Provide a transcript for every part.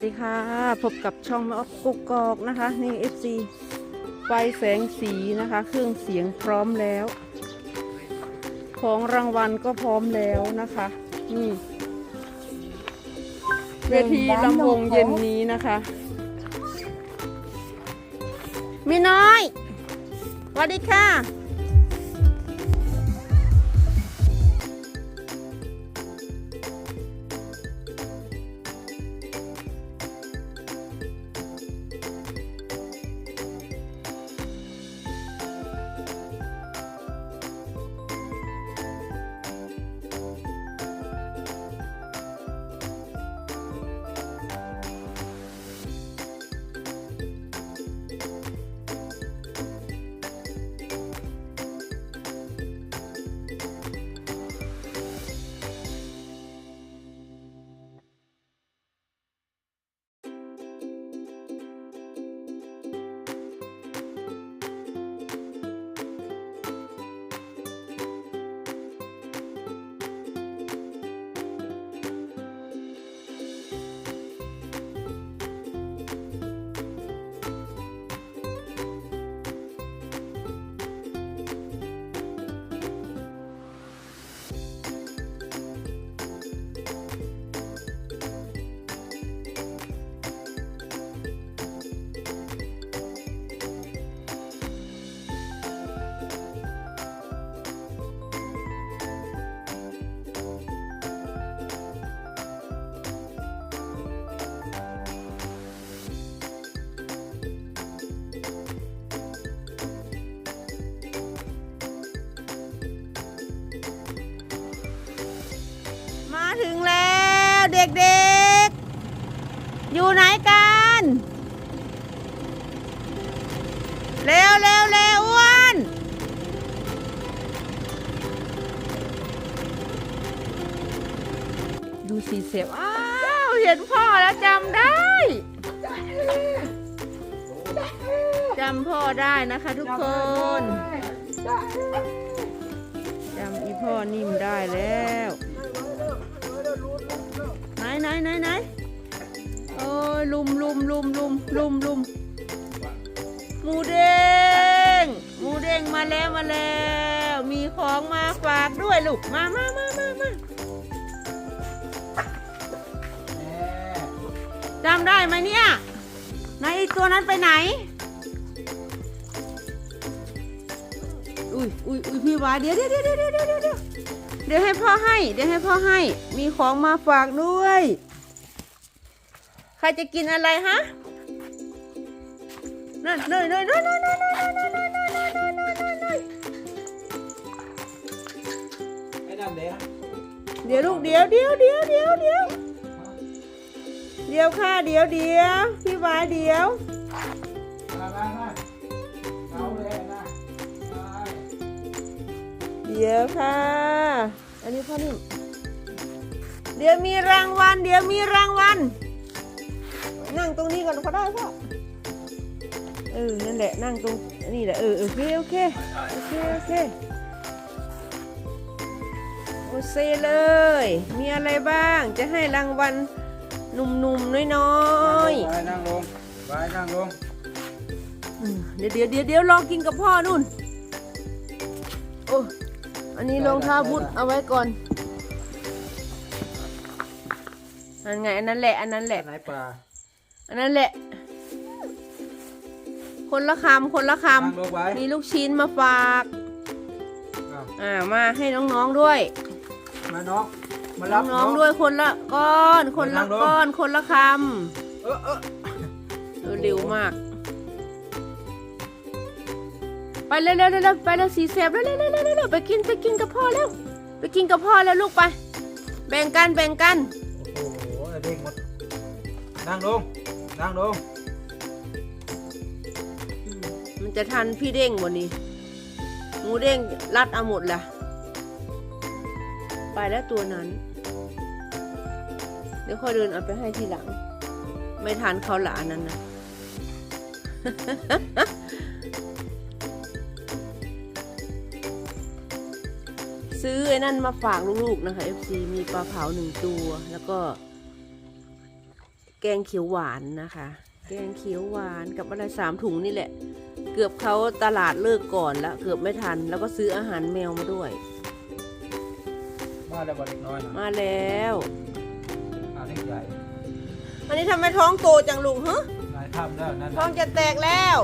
สวัสดีค่ะ พบกับช่องแม่ออฟกกอกนะคะ นี่ FC ไฟแสงสีนะคะ เครื่องเสียงพร้อมแล้ว ของรางวัลก็พร้อมแล้วนะคะนี่เวทีลำวงเย็นนี้นะคะ มีน้อยสวัสดีค่ะ เด็กๆ อยู่ไหนกัน เร็วเร็วเร็วอ้วนดูสีเสียบอ้าวเห็นพ่อแล้วจำได้ จำพ่อได้นะคะทุกคนจำอีพ่อนิ่มได้แล้ว ไหนไหนไหนไหนโอ้ยลุมลุมลุมลุมลุมลุมหมูเด้งหมูเด้งมาแล้วมาแล้ว มีของมาฝากด้วยลูกมามามามามาจำได้ไหมเนี่ยไหนอีกตัวนั้นไปไหน อุ้ยอุ้ยอุ้ยพี่วาเดี๋ยวเดี๋ยวเดี๋ยวเดี๋ยวเดี๋ยว เดี๋ยวให้พ่อให้ เดี๋ยวให้พ่อให้ มีของมาฝากด้วย ใครจะกินอะไรฮะนั่นเลยเลยเลยเลยเลยเลยเลยเลยเลยเลยไอ้นั่นเด้เดี๋ยวลูกเดี๋ยวเดี๋ยวเดี๋ยวเดี๋ยวเดี๋ยวเดี๋ยวค่ะเดี๋ยวเดี๋ยวพี่วาเดี๋ยวมามามาเอาเลยนะเดี๋ยวค่ะ นนี้พ่อนิ่มเดี๋ยวมีรางวัล เดี๋ยวมีรางวัล นั่งตรงนี้ก่อนก็ได้พ่อเออ นั่นแหละ นั่งตรงนี่แหละ เออ โอเค โอเค โอเค โอเค โอเซเลย มีอะไรบ้าง จะให้รางวัลหนุ่มๆ น้อยไปนั่งลงไปนั่งลงๆอืมเดี๋ยวเดี๋ยวเดี๋ยวเดี๋ยวลองกินกับพ่อนู่น โอ้ อันนี้รองเท้าบุญเอาไว้ก่อนอันไงอันนั้นแหละ อันนั้นแหละ ไหนปลาอันนั้นแหละ คนละคำคนละคนั่งลงไว้ำมีลูกชิ้นมาฝากอ้าวอ่ามาให้น้องๆด้วย มาน้องมารับน้องๆด้วยคนละก้อน คนละนั่งลงก้อน คนละคเออเออำเออเร็วมาก ไปเร็วๆเร็วๆไปแล้วสีแสบเร็วๆเร็วๆเร็วๆไปกินไปกินกับพ่อแล้วไปกินกับพ่อแล้วลูกไป แบ่งกันแบ่งกันโอ้โหไอ้เด้งหมดนั่งลงนั่งลงมันจะทันพี่เด้งวันนี้หมูเด้งรัดเอาหมดละไปแล้วตัวนั้น เดี๋ยวค่อยเดินเอาไปให้ทีหลัง ไม่ทันเขาหลานนั้นนะ ซื้อไอ้นั่นมาฝากลูกๆนะคะ FC มีปลาเผาหนึ่งตัว แล้วก็ แกงเขียวหวานนะคะ แกงเขียวหวานกับอะไรสามถุงนี่แหละ เกือบเขาตลาดเลิกก่อนแล้วเกือบไม่ทัน แล้วก็ซื้ออาหารแมวมาด้วย มาได้บ่เล็กน้อยนะมาแล้วอาเล็กใหญ่อันนี้ทำไมท้องโตจังลุงฮะนายทำแล้วนั่นท้อน่ะงจะแตกแล้ว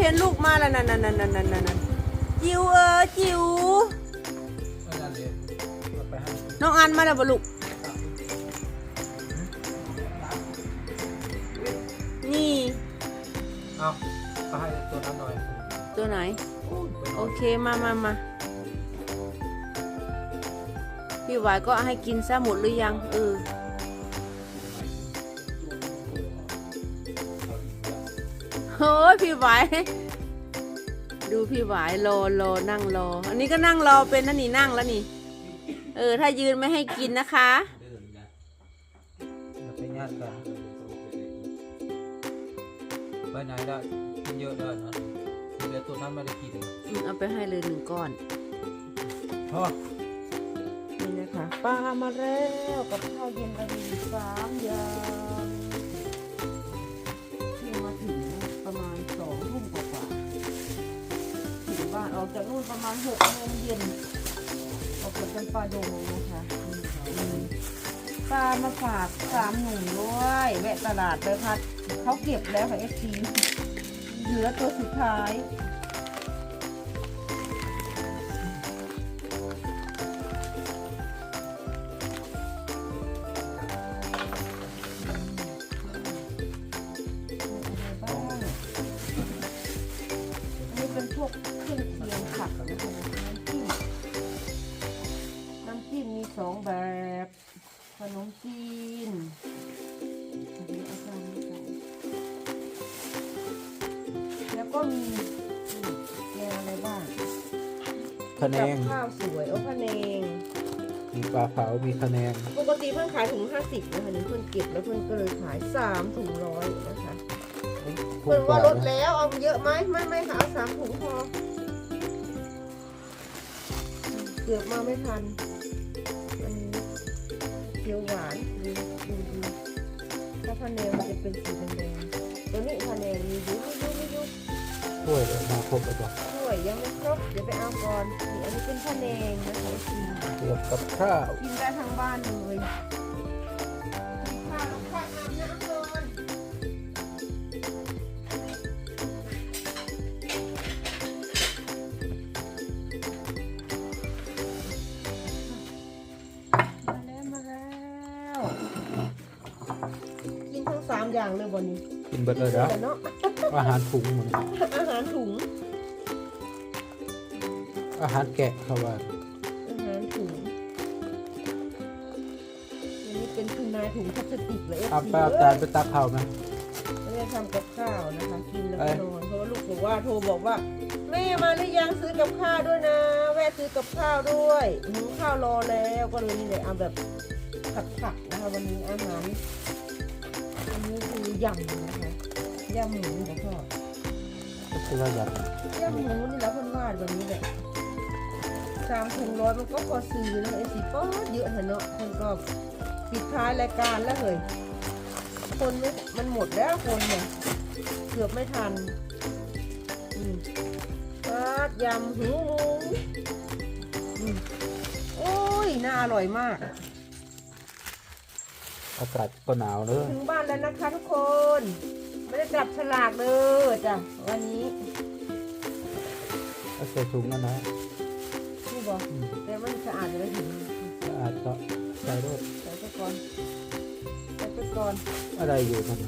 เห็นลูกมาแล้วนั่นนั่นนั่นนั่นนั่นนั่นจิ๋วเออจิ๋วนั่นเลยเอาไปให้น้องอันมาแล้วบ่ลูกนี่เอาก็ให้ตัวนั้นหน่อย ตัวไหน โอ้ยไปนโออนเคมามามาพี่หวายก็ให้กินซะหมดหรือยังเออ โอ้ยพี่หวายดูพี่หวายรอรอนั่งรอ อันนี้ก็นั่งรอเป็นนั่นนี่นั่งแล้วนี่ เออ ถ้ายืนไม่ให้กินนะคะอย่าไปญาติกันไปไหนได้กินเยอะได้นะเดี๋ยวตัวนั้นไม่ได้กินอืมเอาไปให้เลยหนึ่งก้อนพ่อนี่นะคะปลามาแล้วกับข้าวเย็นระดีสามอย่าง อกจากนู่นประมาณหกโมงเย็นออกจากจำปาดงนะคะปลามาฝากสามหนุ่มด้วยแวะตลาดไปพัดเขาเก็บแล้วค่ะเอฟซีเหลือตัวสุดท้าย จิ้มมีสองแบบ ขนมจีนอันนี้เอาจารย์มาใส่แล้วก็มีแกงอะไรบ้างคะแนกับนข้าวสวยโอ้พะแนงมีปลาเผา มีคะแนนปกติเพื่อนขายถุงห้าสิบนะคะนี่เพื่อนเก็บแล้วเพื่อนก็เลยขายสามถุงร้อยนะคะเพิ่นว่าลดแล้วเอาเยอะไหมไม่ไม่ค่ะเอาสามถุงพอเกือบมาไม่ทันอันนี้เขียวหวานดูดูดูถ้าพะแนงมันจะเป็นสีแดงๆตัวนี้พะแนงมีอยุไม่ยุไม่ยุถ้วยเลยมาครบแล้วจ้ะช่วยยังไม่ครบเดี๋ยวไปเอาก่อนนี่อันนี้เป็นพะแนงนะคะกินเกี่ยวกับข้าวกินได้ทั้งบ้านเลยามอย่างเลยบนนี้กินเบิดเลยแล้วเนาะอาหารถุงหมดเลยอาหารถุง อาหารแกะเขาว่าอาหารถุงอันนี้เป็นทุนนายถุงพลาสติกเลยเอาปลาจานไปตักข้าวไหมไม่ได้ทำกับข้าวนะคะ กินแล้วเอ้ก็ยนอนเพราะว่าลูกบอกว่าโทรบอกว่าแม่มาหรือยังซื้อกับข้าวด้วยนะ แวะซื้อกับข้าวด้วยหุงข้าวรอแล้วก็เลยนี่แหละเอาแบบผักๆนะคะวันนี้อาหารอันนี้คือ ยำนะคะยำหมูกับพ่อก็คือว่ายากย่างหมูนี่แล้วเพิ่นวาดแบบนี้แหละสามถุงร้อยมันก็พอซื้อนะไอ้สิป๊อเยอะเถอะเนาะเพิ่นก็ปิดท้ายรายการแล้วเลยคนไม่มันหมดแล้วคนเนี่ยเกือบไม่ทันอืมปาดยำหูหมูโอ้ย น่าอร่อยมาก อากาศก็หนาวเลยถึงบ้านแล้วนะคะทุกคน ไม่ได้จับฉลากเลยจ้ะวันนี้เอาใส่ถุงนั่นนะนี่บอกอืมแต่มันสะอาดจะได้ถึงสะอาดก็ใส่รถใส่ไปก่อนใส่ไปก่อนอะไรอยู่นั่น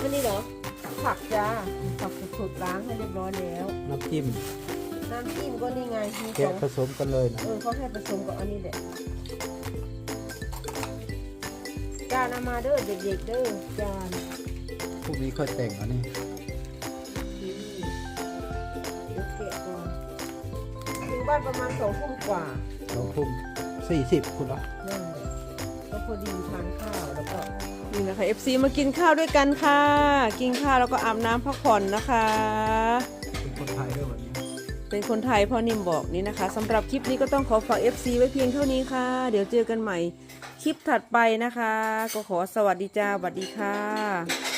อันนี้เหรอผักจ้าผักสดๆล้างให้เรียบร้อยแล้ว น้ำจิ้มน้ำจิ้มก็นี่ไงมีสแกะองผสมกันเลยนะเออเขาแค่ผสมกับอันนี้แหละ จานเอามาเด้อเด็กๆเด้อจานพรุ่งนี้ค่อยแต่งอันนี้ดีเดี๋ยวเกะก่อนถึงบ้านประมาณสองทุ่มกว่าสองทุ่มสี่สิบคุณอะนั่นแหละก็พอดีทานข้าวแล้วก็นี่นะคะ FC มากินข้าวด้วยกันค่ะ กินข้าวแล้วก็อาบน้ำพักผ่อนนะคะ เป็นคนไทยพ่อนิ่มบอกนี่นะคะสำหรับคลิปนี้ก็ต้องขอฝาก FC ไว้เพียงเท่านี้ค่ะ เดี๋ยวเจอกันใหม่คลิปถัดไปนะคะ ก็ขอสวัสดีจ้าสวัสดีค่ะ